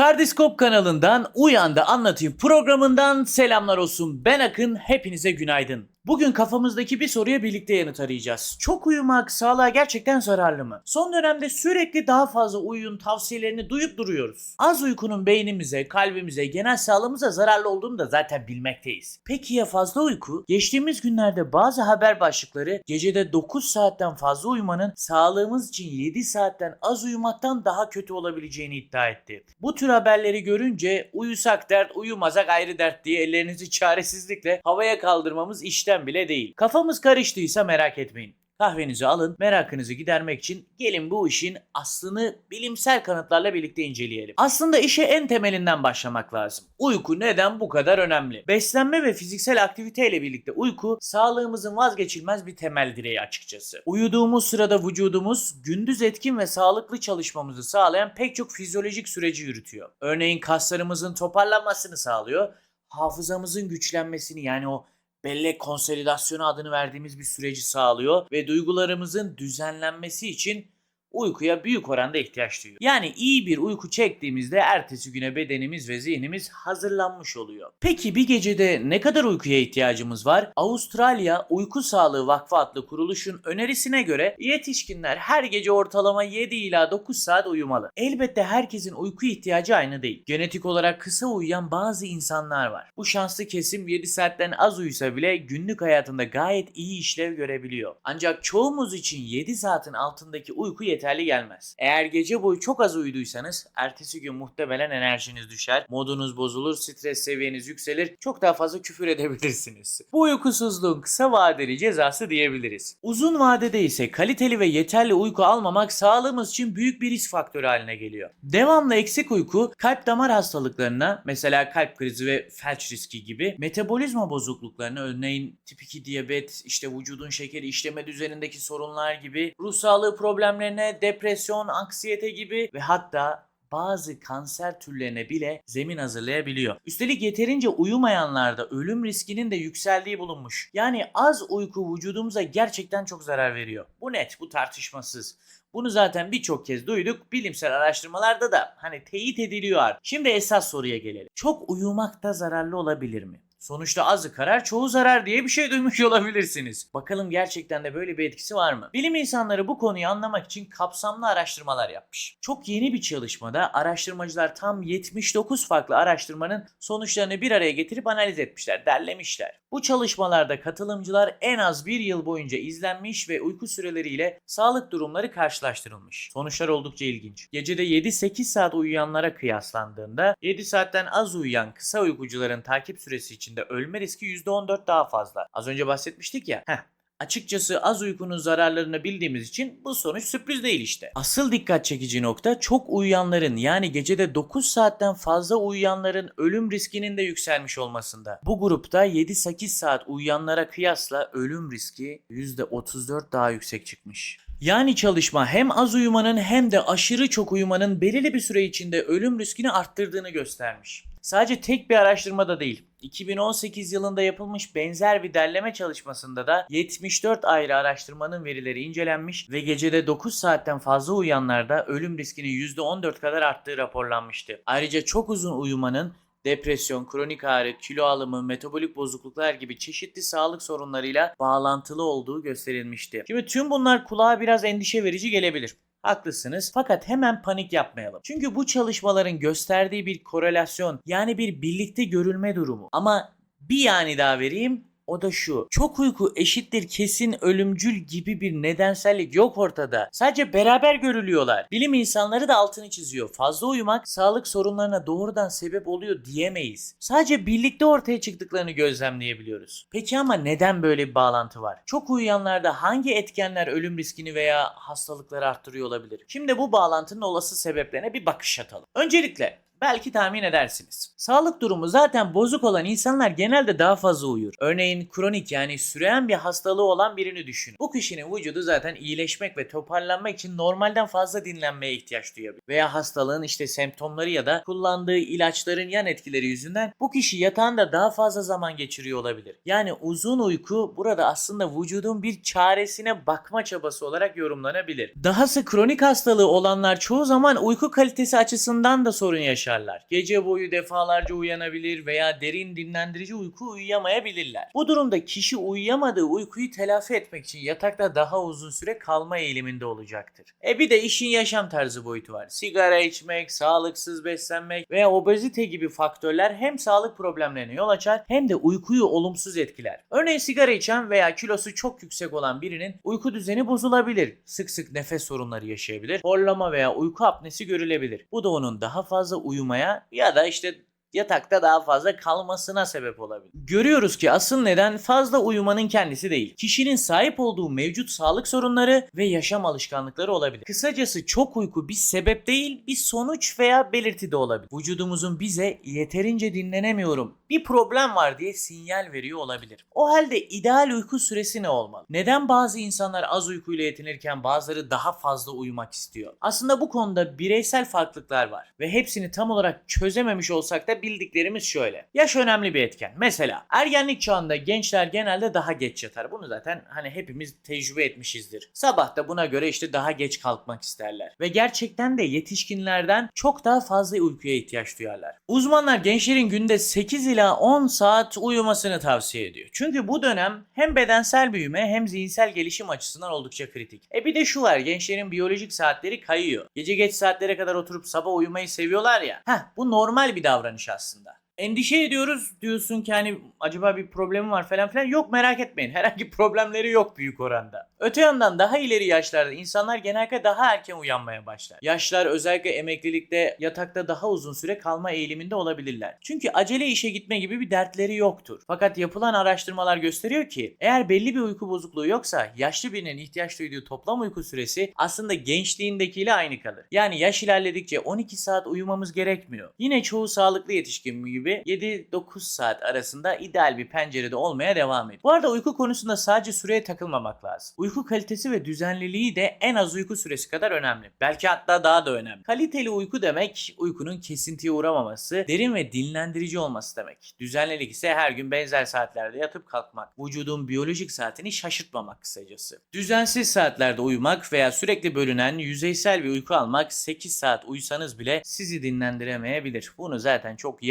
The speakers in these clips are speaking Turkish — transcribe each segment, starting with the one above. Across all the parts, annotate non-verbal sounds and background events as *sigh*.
Tardiskop kanalından Uyandı Anlatayım programından selamlar olsun. Ben Akın, hepinize günaydın. Bugün kafamızdaki bir soruya birlikte yanıt arayacağız. Çok uyumak sağlığa gerçekten zararlı mı? Son dönemde sürekli daha fazla uyuyun tavsiyelerini duyup duruyoruz. Az uykunun beynimize, kalbimize, genel sağlığımıza zararlı olduğunu da zaten bilmekteyiz. Peki ya fazla uyku? Geçtiğimiz günlerde bazı haber başlıkları gecede 9 saatten fazla uyumanın sağlığımız için 7 saatten az uyumaktan daha kötü olabileceğini iddia etti. Bu tür haberleri görünce uyusak dert, uyumazak ayrı dert diye ellerinizi çaresizlikle havaya kaldırmamız işten bile değil. Kafamız karıştıysa merak etmeyin. Kahvenizi alın, merakınızı gidermek için gelin bu işin aslını bilimsel kanıtlarla birlikte inceleyelim. Aslında işe en temelinden başlamak lazım. Uyku neden bu kadar önemli? Beslenme ve fiziksel aktiviteyle birlikte uyku sağlığımızın vazgeçilmez bir temel direği açıkçası. Uyuduğumuz sırada vücudumuz gündüz etkin ve sağlıklı çalışmamızı sağlayan pek çok fizyolojik süreci yürütüyor. Örneğin kaslarımızın toparlanmasını sağlıyor, hafızamızın güçlenmesini yani o bellek konsolidasyonu adını verdiğimiz bir süreci sağlıyor ve duygularımızın düzenlenmesi için uykuya büyük oranda ihtiyaç duyuyor. Yani iyi bir uyku çektiğimizde ertesi güne bedenimiz ve zihnimiz hazırlanmış oluyor. Peki bir gecede ne kadar uykuya ihtiyacımız var? Avustralya Uyku Sağlığı Vakfı adlı kuruluşun önerisine göre yetişkinler her gece ortalama 7 ila 9 saat uyumalı. Elbette herkesin uyku ihtiyacı aynı değil. Genetik olarak kısa uyuyan bazı insanlar var. Bu şanslı kesim 7 saatten az uyusa bile günlük hayatında gayet iyi işlev görebiliyor. Ancak çoğumuz için 7 saatin altındaki uyku yeterli gelmez. Eğer gece boyu çok az uyuduysanız ertesi gün muhtemelen enerjiniz düşer, modunuz bozulur, stres seviyeniz yükselir, çok daha fazla küfür edebilirsiniz. Bu uykusuzluğun kısa vadeli cezası diyebiliriz. Uzun vadede ise kaliteli ve yeterli uyku almamak sağlığımız için büyük bir risk faktörü haline geliyor. Devamlı eksik uyku kalp damar hastalıklarına mesela kalp krizi ve felç riski gibi metabolizma bozukluklarına örneğin tip 2 diyabet, işte vücudun şekeri işleme düzenindeki sorunlar gibi ruh sağlığı problemlerine, depresyon, anksiyete gibi ve hatta bazı kanser türlerine bile zemin hazırlayabiliyor. Üstelik yeterince uyumayanlarda ölüm riskinin de yükseldiği bulunmuş. Yani az uyku vücudumuza gerçekten çok zarar veriyor. Bu net, bu tartışmasız. Bunu zaten birçok kez duyduk. Bilimsel araştırmalarda da hani teyit ediliyor artık. Şimdi esas soruya gelelim. Çok uyumak da zararlı olabilir mi? Sonuçta azı karar çoğu zarar diye bir şey duymuş *laughs* olabilirsiniz. Bakalım gerçekten de böyle bir etkisi var mı? Bilim insanları bu konuyu anlamak için kapsamlı araştırmalar yapmış. Çok yeni bir çalışmada araştırmacılar tam 79 farklı araştırmanın sonuçlarını bir araya getirip analiz etmişler, derlemişler. Bu çalışmalarda katılımcılar en az bir yıl boyunca izlenmiş ve uyku süreleriyle sağlık durumları karşılaştırılmış. Sonuçlar oldukça ilginç. Gecede 7-8 saat uyuyanlara kıyaslandığında 7 saatten az uyuyan kısa uykucuların takip süresi içinde ölme riski %14 daha fazla. Az önce bahsetmiştik ya. Heh. Açıkçası az uykunun zararlarını bildiğimiz için bu sonuç sürpriz değil işte. Asıl dikkat çekici nokta çok uyuyanların yani gecede 9 saatten fazla uyuyanların ölüm riskinin de yükselmiş olmasında. Bu grupta 7-8 saat uyuyanlara kıyasla ölüm riski %34 daha yüksek çıkmış. Yani çalışma hem az uyumanın hem de aşırı çok uyumanın belirli bir süre içinde ölüm riskini arttırdığını göstermiş. Sadece tek bir araştırmada değil. 2018 yılında yapılmış benzer bir derleme çalışmasında da 74 ayrı araştırmanın verileri incelenmiş ve gecede 9 saatten fazla uyuyanlarda ölüm riskinin %14 kadar arttığı raporlanmıştı. Ayrıca çok uzun uyumanın depresyon, kronik ağrı, kilo alımı, metabolik bozukluklar gibi çeşitli sağlık sorunlarıyla bağlantılı olduğu gösterilmişti. Şimdi tüm bunlar kulağa biraz endişe verici gelebilir. Haklısınız fakat hemen panik yapmayalım. Çünkü bu çalışmaların gösterdiği bir korelasyon yani bir birlikte görülme durumu. Ama bir yani daha vereyim o da şu. Çok uyku eşittir kesin ölümcül gibi bir nedensellik yok ortada. Sadece beraber görülüyorlar. Bilim insanları da altını çiziyor. Fazla uyumak sağlık sorunlarına doğrudan sebep oluyor diyemeyiz. Sadece birlikte ortaya çıktıklarını gözlemleyebiliyoruz. Peki ama neden böyle bir bağlantı var? Çok uyuyanlarda hangi etkenler ölüm riskini veya hastalıkları arttırıyor olabilir? Şimdi bu bağlantının olası sebeplerine bir bakış atalım. Öncelikle Belki tahmin edersiniz. Sağlık durumu zaten bozuk olan insanlar genelde daha fazla uyur. Örneğin kronik yani süreyen bir hastalığı olan birini düşünün. Bu kişinin vücudu zaten iyileşmek ve toparlanmak için normalden fazla dinlenmeye ihtiyaç duyabilir. Veya hastalığın işte semptomları ya da kullandığı ilaçların yan etkileri yüzünden bu kişi yatağında daha fazla zaman geçiriyor olabilir. Yani uzun uyku burada aslında vücudun bir çaresine bakma çabası olarak yorumlanabilir. Dahası kronik hastalığı olanlar çoğu zaman uyku kalitesi açısından da sorun yaşar yaşarlar. Gece boyu defalarca uyanabilir veya derin dinlendirici uyku uyuyamayabilirler. Bu durumda kişi uyuyamadığı uykuyu telafi etmek için yatakta daha uzun süre kalma eğiliminde olacaktır. E bir de işin yaşam tarzı boyutu var. Sigara içmek, sağlıksız beslenmek veya obezite gibi faktörler hem sağlık problemlerine yol açar hem de uykuyu olumsuz etkiler. Örneğin sigara içen veya kilosu çok yüksek olan birinin uyku düzeni bozulabilir. Sık sık nefes sorunları yaşayabilir. Horlama veya uyku apnesi görülebilir. Bu da onun daha fazla uyumaya ya da işte yatakta daha fazla kalmasına sebep olabilir. Görüyoruz ki asıl neden fazla uyumanın kendisi değil. Kişinin sahip olduğu mevcut sağlık sorunları ve yaşam alışkanlıkları olabilir. Kısacası çok uyku bir sebep değil, bir sonuç veya belirti de olabilir. Vücudumuzun bize yeterince dinlenemiyorum, bir problem var diye sinyal veriyor olabilir. O halde ideal uyku süresi ne olmalı? Neden bazı insanlar az uykuyla yetinirken bazıları daha fazla uyumak istiyor? Aslında bu konuda bireysel farklılıklar var ve hepsini tam olarak çözememiş olsak da bildiklerimiz şöyle. Yaş önemli bir etken. Mesela ergenlik çağında gençler genelde daha geç yatar. Bunu zaten hani hepimiz tecrübe etmişizdir. Sabah da buna göre işte daha geç kalkmak isterler. Ve gerçekten de yetişkinlerden çok daha fazla uykuya ihtiyaç duyarlar. Uzmanlar gençlerin günde 8 ila 10 saat uyumasını tavsiye ediyor. Çünkü bu dönem hem bedensel büyüme hem zihinsel gelişim açısından oldukça kritik. E bir de şu var gençlerin biyolojik saatleri kayıyor. Gece geç saatlere kadar oturup sabah uyumayı seviyorlar ya. Heh bu normal bir davranış aslında. Endişe ediyoruz diyorsun ki hani acaba bir problemi var falan filan. Yok merak etmeyin. *laughs* Herhangi problemleri yok büyük oranda. Öte yandan daha ileri yaşlarda insanlar genellikle daha erken uyanmaya başlar. Yaşlar özellikle emeklilikte yatakta daha uzun süre kalma eğiliminde olabilirler. Çünkü acele işe gitme gibi bir dertleri yoktur. Fakat yapılan araştırmalar gösteriyor ki eğer belli bir uyku bozukluğu yoksa yaşlı birinin ihtiyaç duyduğu toplam uyku süresi aslında gençliğindekiyle aynı kalır. Yani yaş ilerledikçe 12 saat uyumamız gerekmiyor. Yine çoğu sağlıklı yetişkin gibi 7-9 saat arasında ideal bir pencerede olmaya devam ediyor. Bu arada uyku konusunda sadece süreye takılmamak lazım. Uyku kalitesi ve düzenliliği de en az uyku süresi kadar önemli. Belki hatta daha da önemli. Kaliteli uyku demek uykunun kesintiye uğramaması, derin ve dinlendirici olması demek. Düzenlilik ise her gün benzer saatlerde yatıp kalkmak. Vücudun biyolojik saatini şaşırtmamak kısacası. Düzensiz saatlerde uyumak veya sürekli bölünen yüzeysel bir uyku almak 8 saat uyusanız bile sizi dinlendiremeyebilir. Bunu zaten çok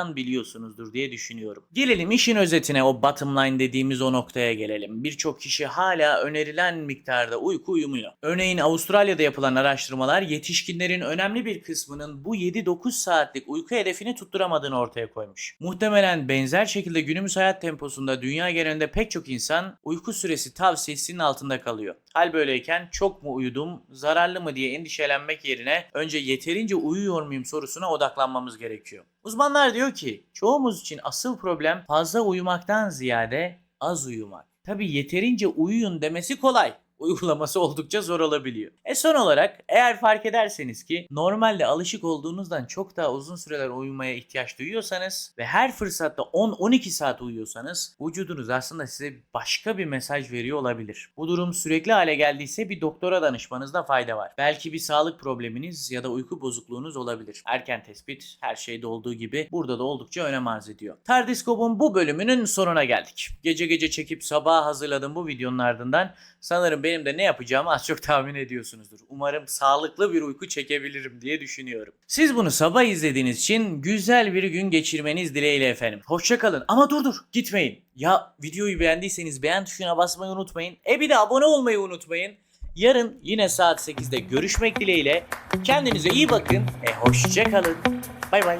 yakından biliyorsunuzdur diye düşünüyorum. Gelelim işin özetine o bottom line dediğimiz o noktaya gelelim. Birçok kişi hala önerilen miktarda uyku uyumuyor. Örneğin Avustralya'da yapılan araştırmalar yetişkinlerin önemli bir kısmının bu 7-9 saatlik uyku hedefini tutturamadığını ortaya koymuş. Muhtemelen benzer şekilde günümüz hayat temposunda dünya genelinde pek çok insan uyku süresi tavsiyesinin altında kalıyor. Hal böyleyken çok mu uyudum, zararlı mı diye endişelenmek yerine önce yeterince uyuyor muyum sorusuna odaklanmamız gerekiyor. Uzmanlar diyor ki çoğumuz için asıl problem fazla uyumaktan ziyade az uyumak. Tabi yeterince uyuyun demesi kolay uygulaması oldukça zor olabiliyor. E son olarak eğer fark ederseniz ki normalde alışık olduğunuzdan çok daha uzun süreler uyumaya ihtiyaç duyuyorsanız ve her fırsatta 10-12 saat uyuyorsanız vücudunuz aslında size başka bir mesaj veriyor olabilir. Bu durum sürekli hale geldiyse bir doktora danışmanızda fayda var. Belki bir sağlık probleminiz ya da uyku bozukluğunuz olabilir. Erken tespit her şeyde olduğu gibi burada da oldukça önem arz ediyor. Tardiskop'un bu bölümünün sonuna geldik. Gece gece çekip sabaha hazırladığım bu videonun ardından sanırım benim de ne yapacağımı az çok tahmin ediyorsunuzdur. Umarım sağlıklı bir uyku çekebilirim diye düşünüyorum. Siz bunu sabah izlediğiniz için güzel bir gün geçirmeniz dileğiyle efendim. Hoşçakalın ama dur dur gitmeyin. Ya videoyu beğendiyseniz beğen tuşuna basmayı unutmayın. E bir de abone olmayı unutmayın. Yarın yine saat 8'de görüşmek dileğiyle. Kendinize iyi bakın. E hoşçakalın. Bay bay.